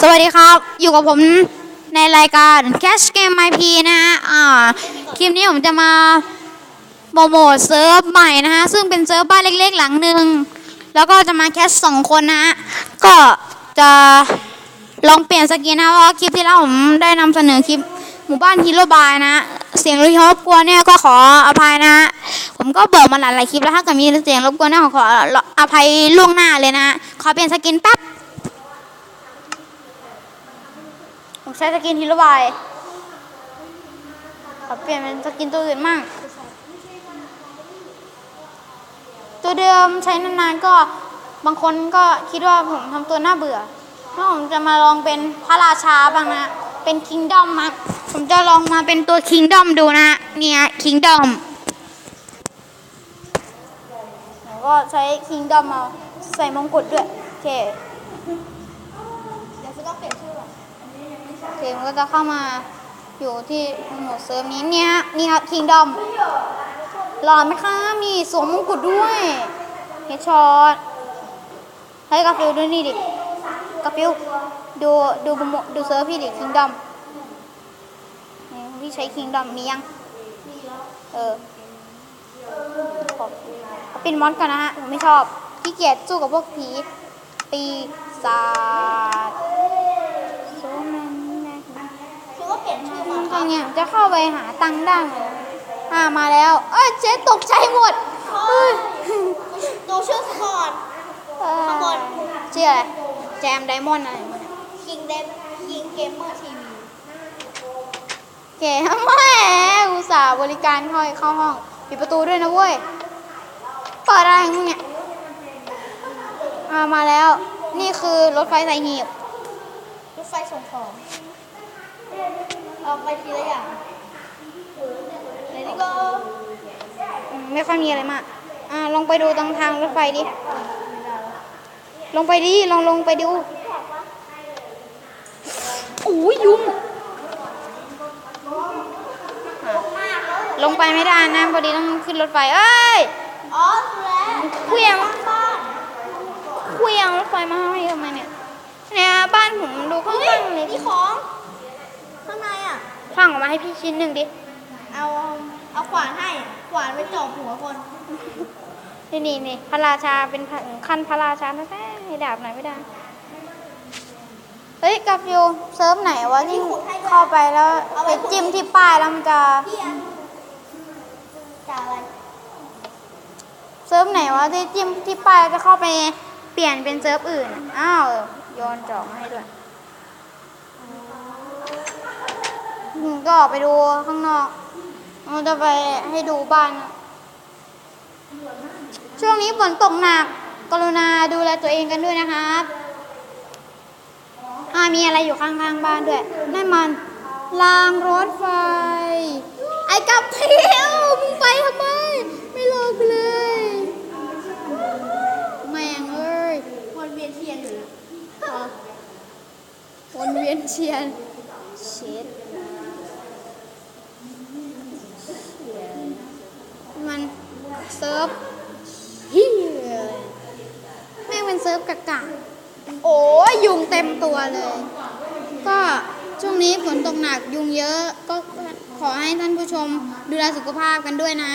สวัสดีครับ อยู่กับผมในรายการ Cash Game IP นะฮะอ่าคลิปนี้ผมจะมาโปรโมทเซิร์ฟใหม่นะฮะ ซึ่งเป็นเซิร์ฟบ้านเล็กๆ หลังหนึ่ง แล้วก็จะมาแคสสองคนนะฮะ ก็จะลองเปลี่ยนสกินนะเพราะคลิปที่แล้วผมได้นำเสนอคลิปหมู่บ้านฮีโร่บายนะ เสียงรบกวนเนี่ยก็ขออภัยนะ ผมก็เบอกมาหลายๆคลิปแล้วถ้าเกิดมีเสียงรบกวนเนี่ยขอขออภัยล่วงหน้าเลยนะฮะขอเปลี่ยนสกินแป๊บ ผม ใช้สกินฮีโรบายขอเปลี่ยนเป็นสกินตัวอื่นมั่ง ตัวเดิมใช้นานๆก็บางคนก็คิดว่าผมทำตัวน่าเบื่อถ้าผมจะมาลองเป็นพระราชาบ้างนะ เป็นคิงดอมมาผมจะลองมาเป็นตัวคิงดอมดูนะเนี่ยคิงดอมผมก็ใช้คิงดอมมาใส่มงกุฎด้วย โอเค เดี๋ยวจะต้องเปลี่ยน ชื่อก่อนโอเคมันก็จะเข้ามาอยู่ที่โหมดเซิร์ฟนี้เนี่ยนี่ครับคิงดอมหล่อไหมคะมีสวมมงกุฎด้วยเฮดช็อตให้กาฟิลดูนี่ดิกาฟิลดูดูโมดูเซิร์ฟพี่ดิคิงดอมพี่ใช้คิงดอมมียังเออขอเปินมอนก่อนนะฮะผมไม่ชอบขี้เกียจสู้กับพวกผีปีศาจโซแมนแมน คือว่าเปลี่ ยนชื่อมาก็เนี่ยจะเข้าไปหาตังค์ได้ไหมอ่ามาแล้ว เอ้ยเจ๊ตกใจหมดเฮ้ยดูชื่อก่อนเอ่อข้างบนชื่ออะไรแจมไดมอนด์อะไรมันยคิงเดมคิงเกมเมอร์ทีวีแกแม่อุตส่าห์บริการเข้าเข้าห้องปิดประตูด้วยนะเว้ยเปิดอะไรของมึงเนี่ยอ่ามาแล้ว นี่คือรถไฟสายหีบ รถไฟส่งของ เอาไปทีละอย่างเลดี้ก็อืมไม่ค่อยมีอะไรมากอ่าลองไปดูตรงทางรถไฟดิ ลงไปดิ ลองลงไปดูโอ้ยยุงอะลงไปไม่ได้นะพอดีต้องขึ้นรถไฟ เอ้ย อ๋อดูแลเควียงบ้านเควียงรถไฟมาให้ทำไมเนี่ย เนี่ยบ้านผมดูข้างเฮ้ยๆเลยมีของข้างใน อะฟังออกมาให้พี่ชิ้นหนึ่งดิ เอาเอาขวานให้ขวานไปจ่อหัวคน นี่นี่นี่พระราชาเป็นพระขั้นพระราชาแท้ๆให้ดาบไหนไม่ได้ เฮ้ยกาฟิวเซิร์ฟไหนวะที่เข้าไปแล้วไปจิ้มที่ป้ายแล้วมันจะพี่อันจากอะไรเซิร์ฟไหนวะที่จิ้มที่ป้ายจะเข้าไปเปลี่ยนเป็นเซิร์ฟอื่น อ้าวโยนจอกมาให้ด้วย อืมก็ออกไปดูข้างนอกเราจะไปให้ดูบ้านนะช่วงนี้ฝนตกหนัก กรุณาดูแลตัวเองกันด้วยนะครับอ่ามีอะไรอยู่ข้างๆบ้านด้วยนั่นมันรางรถไฟ ไอ้กับเพียวมึงไปทำไม ไม่ลงไปเลยแม่งเอ้ยวนเวียนเทียนอยู่นะอ๋อวนเวียนเชียนเช็ดมัน เซิร์ฟเฮียแม่งเป็นเซิร์ฟกะกะโอ้ยยุงเต็มตัวเลย ก็ช่วงนี้ฝนตกหนักยุงเยอะก็ขอให้ท่านผู้ชมดูแลสุขภาพกันด้วยนะ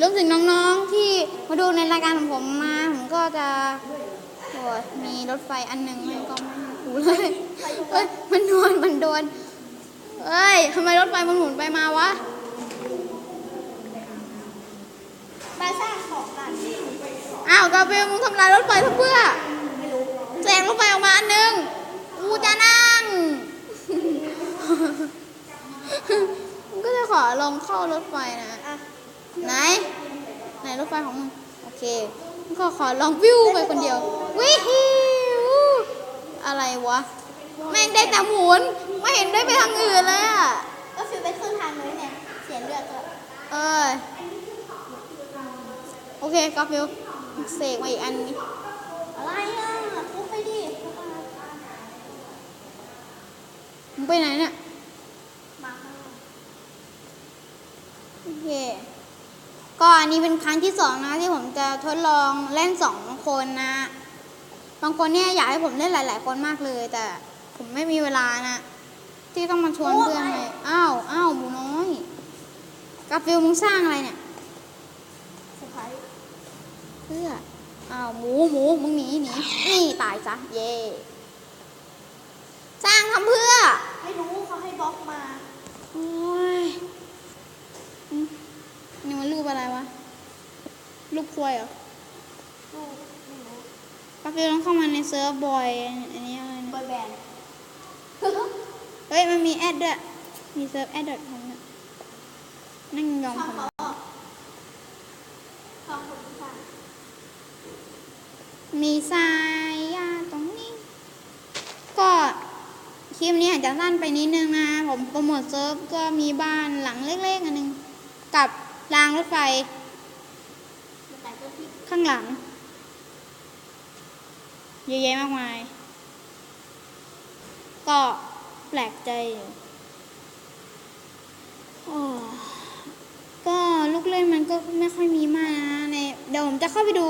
รวมถึงน้องๆที่มาดูในรายการของผมมาผมก็จะโอ้ยมีรถไฟอันหนึ่งมันก็ไม่หูเลยเอ้ยมันโดนมันโดนเอ้ยทำไมรถไฟมันหมุนไปมาวะ มาสร้างของกันอ้าวกาเบลมึงทำลายรถไฟเพื่อแจงรถไฟออกมาอันหนึ่งกูจะนั่งมึงก็จะขอลองเข้ารถไฟนะอะไหน ไหนรถไฟของมึง โอเคมึงก็ขอลองวิวไปคนเดียว วิวอะไรวะ แม่งได้แต่หมุน ไม่เห็นได้ไปทางอื่นเลยอะ ก็ฟิวไปครึ่งทางเลยเนี่ยเสียเลือดก็ เออโอ เคกาฟิวเสกมาอีกอันนี้อะไรอะคุกไปดิมึงไปไหนเนี่ยมาข้างนอกโอเค ก็อันนี้เป็นครั้งที่สองนะที่ผมจะทดลองเล่นสองคนนะ บางคนเนี่ยอยากให้ผมเล่นหลาย ๆ คนมากเลย แต่ผมไม่มีเวลานะ ที่ต้องมาชวนเพื่อนเลย อ้าว อ้าวหมูน้อยกาฟิลมึงสร้างอะไรเนี่ยเซอร์ไพรส์ เพื่ออ้าวหมูหมูมึงหนีหนีนี่ตายซะเย่สร้างทำเพื่อ ไม่รู้เขาให้บล็อกมาโอ้ยอืมนี่มันรูปอะไรวะ รูปควายเหรอลูกไม่รู้กาฟิลต้องเข้ามาในเซิร์ฟบอยอันนี้อะไรบนะอยแบนด์เฮ้ย มันมีแอดด้วย มีเซิร์ฟแอดดอทคอมเนี่ยนั่งยองช่องทำไมเขาออกช่องคนที่สร้าง มีทรายอะตรงนี้ ก็คลิปนี้อาจจะสั้นไปนิดนึงนะ ผมโปรโมทเซิร์ฟก็มีบ้านหลังเล็กๆอันหนึง กับรางรถไฟ ข้างหลัง เยอะแยะมากมาย ก็แปลกใจอยู่ก็ลูกเล่นมันก็ไม่ค่อยมีมากนะในเดี๋ยวผมจะเข้าไปดู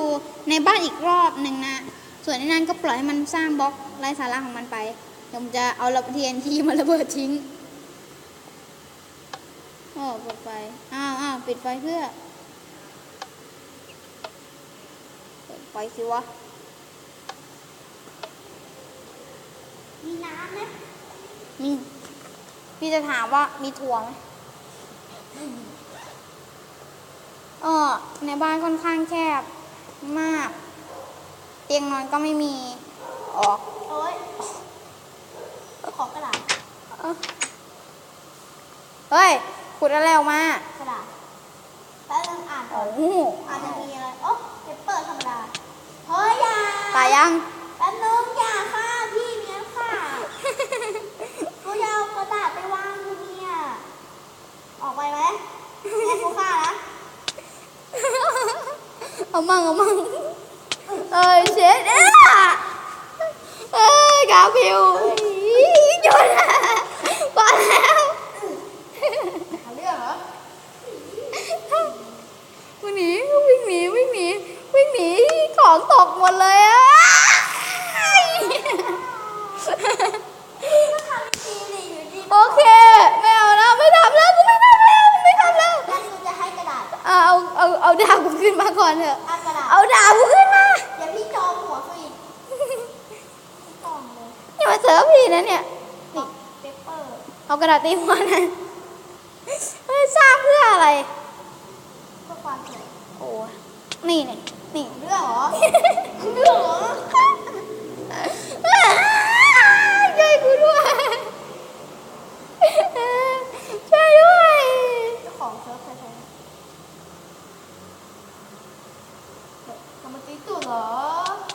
ในบ้านอีกรอบหนึ่งนะ ส่วนในนั้นก็ปล่อยให้มันสร้างบล็อกไร้สาระของมันไปเดี๋ยวผมจะเอาระเทียนที่มาระเบิดทิ้งโอ้เปิดไฟอ้าวอ้าวปิดไฟเพื่อเปิดไฟสิวะมีน้ำไหมมีพี่จะถามว่ามีถั่วไหมเออในบ้านค่อนข้างแคบ มาก เตียงนอนก็ไม่มีออกโอ๊ยขอกระดาษเอ้าเฮ้ยขุดอะไรออกมากระดาษแป๊บนึงอ่านก่อโอ้นโหอาจจะมีอะไรโอ้เปเปอร์ธรรมดาเฮ้ยอย่าตายยังแป๊บนึงอย่าค่ะพี่เมียค่ะกูจะเอากระดาษไปวางอยู่เนี่ยออกไปไหมให้กู ฆ่านะเอามั่งเอามั่งเอ้ยเช็ดเอ้ยเอ้ยกาฟิวหยุดนะพอแล้ว หาเรื่องเหรอ วิ่งหนีวิ่งหนีวิ่งหนีวิ่งหนีของตกหมดเลยอะ ก็ทำดีดิอยู่ดี โอเคไม่เอาแล้วไม่ทำแล้วกูไม่ทำแล้วไม่ทำแล้ว แล้วกูจะให้กระดาษ เอาเอาเอาเอาดาบกูขึ้นมาก่อนเถอะ เอากระดาษ เอาดาบกูขึ้นมา เดี๋ยวพี่จองหัวฟรีกล่องเลย นี่มาเสิร์ฟพี่นะเนี่ย กล่องเปเปอร์ เอา กระดาษตีหัวนะเฮ้ยสร้างเพื่ออะไรเพื่อความสวยโอ้นี่เนี่ยนี่เรื่องเหรอเรื่องเหรอ ช่วยกูด้วยช่วยด้วย เจ้าของเซิร์ฟใครใช้ทำมาตีตูดเหรอ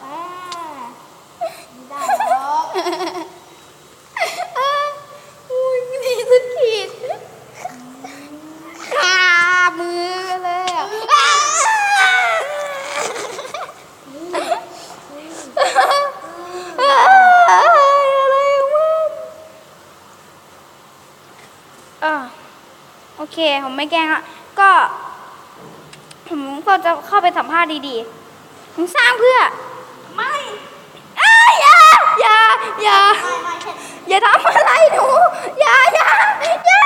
อ่าไม่ได้หรอก อุ้ยมีสุดขีดคามือเลยอะอะไรวะอะโอ เค ผมไม่แกล้งละก็ ผมก็จะเข้าไปสัมภาษณ์ดีๆมึงสร้างเพื่อ ไม่อ้ายอย่าอย่าอย่าไม่ไม่แค่อย่าทำอะไรหนูอย่าอย่าอย่า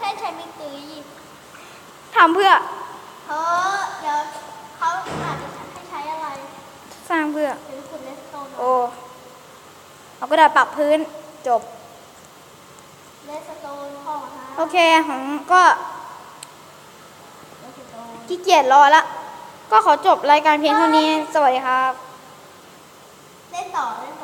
แค่ใช้ไม่ตีทำเพื่อ เธอเดี๋ยวเขาอาจจะให้ใช้อะไรสร้างเพื่อเดี๋ยวคุณเลสโตนโอ้เอากระดาษปรับพื้นจบ เลสโตนของฮะ โอเคผมก็ขี้เกียจรอละ ก็ขอจบรายการเพียงเท่านี้ สวัสดีครับ เล่นต่อเล่นต่อ